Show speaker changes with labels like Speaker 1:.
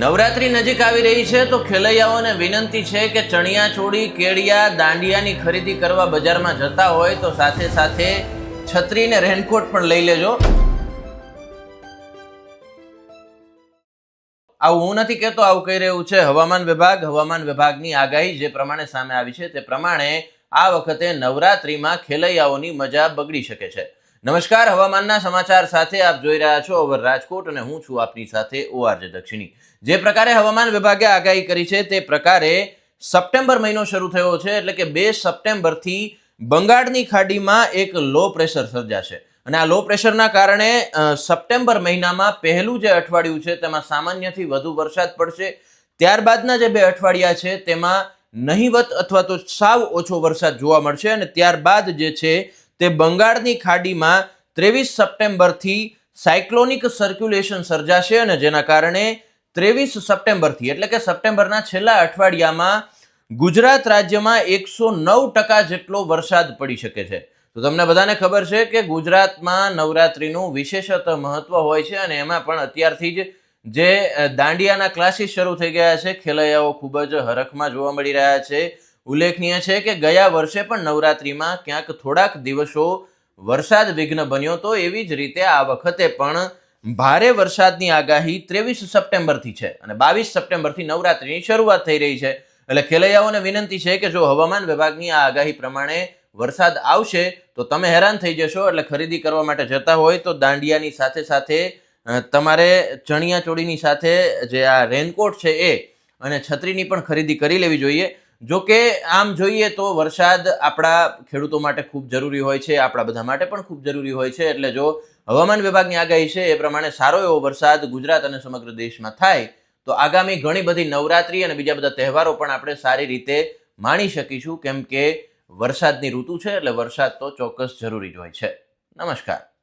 Speaker 1: નવરાત્રી નજીક આવી રહી છે તો ખેલૈયાઓને વિનંતી છે કે ચણિયા ચોળી, કેળિયા, દાંડિયાની ખરીદી કરવા બજારમાં જતા હોય તો સાથે સાથે છત્રી ને રેનકોટ પણ લઈ લેજો. આવું હું નથી કહેતો, આવું કહી રહ્યું છે હવામાન વિભાગ. હવામાન વિભાગની આગાહી જે પ્રમાણે સામે આવી છે તે પ્રમાણે આ વખતે નવરાત્રીમાં ખેલૈયાઓની મજા બગડી શકે છે. નમસ્કાર, હવામાનના સમાચાર સાથે આપ જોઈ રહ્યા છો ઓવર રાજકોટ અને હું છું આપની સાથે ઓઆરજે દક્ષિણી. જે પ્રકારે હવામાન વિભાગે આગાહી કરી છે તે પ્રકારે સપ્ટેમ્બર મહિનો શરૂ થયો છે, એટલે કે બે સપ્ટેમ્બરથી બંગાળની ખાડીમાં એક લો પ્રેશર સર્જાશે. અને આ લો પ્રેશરના કારણે સપ્ટેમ્બર મહિનામાં પહેલું જે અઠવાડિયું છે તેમાં સામાન્યથી વધુ વરસાદ પડશે. ત્યારબાદના જે બે અઠવાડિયા છે તેમાં નહીવત અથવા તો સાવ ઓછો વરસાદ જોવા મળશે અને ત્યારબાદ જે છે તે બંગાળની ખાડીમાં ત્રેવીસ સપ્ટેમ્બરથી સાયક્લોનિક સર્ક્યુલેશન સર્જાશે અને જેના કારણે ત્રેવીસ સપ્ટેમ્બરથી, એટલે કે સપ્ટેમ્બરના છેલ્લા અઠવાડિયામાં ગુજરાત રાજ્યમાં એકસો નવ ટકા જેટલો વરસાદ પડી શકે છે. તો તમને બધાને ખબર છે કે ગુજરાતમાં નવરાત્રિનું વિશેષત મહત્વ હોય છે અને એમાં પણ અત્યારથી જ જે દાંડિયાના ક્લાસીસ શરૂ થઈ ગયા છે, ખેલૈયાઓ ખૂબ જ હરખમાં જોવા મળી રહ્યા છે. ઉલ્લેખનીય છે કે ગયા વર્ષે પણ નવરાત્રિમાં ક્યાંક થોડાક દિવસો વરસાદ વિઘ્ન બન્યો તો એવી જ રીતે આ વખતે પણ ભારે વરસાદની આગાહી ત્રેવીસ સપ્ટેમ્બરથી છે અને બાવીસ સપ્ટેમ્બરથી નવરાત્રિની શરૂઆત થઈ રહી છે. એટલે ખેલૈયાઓને વિનંતી છે કે જો હવામાન વિભાગની આ આગાહી પ્રમાણે વરસાદ આવશે તો તમે હેરાન થઈ જશો, એટલે ખરીદી કરવા માટે જતા હોય તો દાંડિયાની સાથે સાથે તમારે ચણિયા ચોળીની સાથે જે આ રેનકોટ છે એ અને છત્રીની પણ ખરીદી કરી લેવી જોઈએ. જો કે આમ જોઈએ તો વરસાદ આપણા ખેડૂતો માટે ખૂબ જરૂરી હોય છે, આપણા બધા માટે પણ ખૂબ જરૂરી હોય છે. એટલે જો હવામાન વિભાગની આગાહી છે, એ પ્રમાણે સારો એવો વરસાદ ગુજરાત અને સમગ્ર દેશમાં થાય, તો આગામી ઘણી બધી નવરાત્રી અને બીજા બધા તહેવારો પણ આપણે સારી રીતે માણી શકીશું. કેમ કે વરસાદની ઋતુ છે, એટલે વરસાદ તો ચોક્કસ જરૂરી જ હોય છે. નમસ્કાર.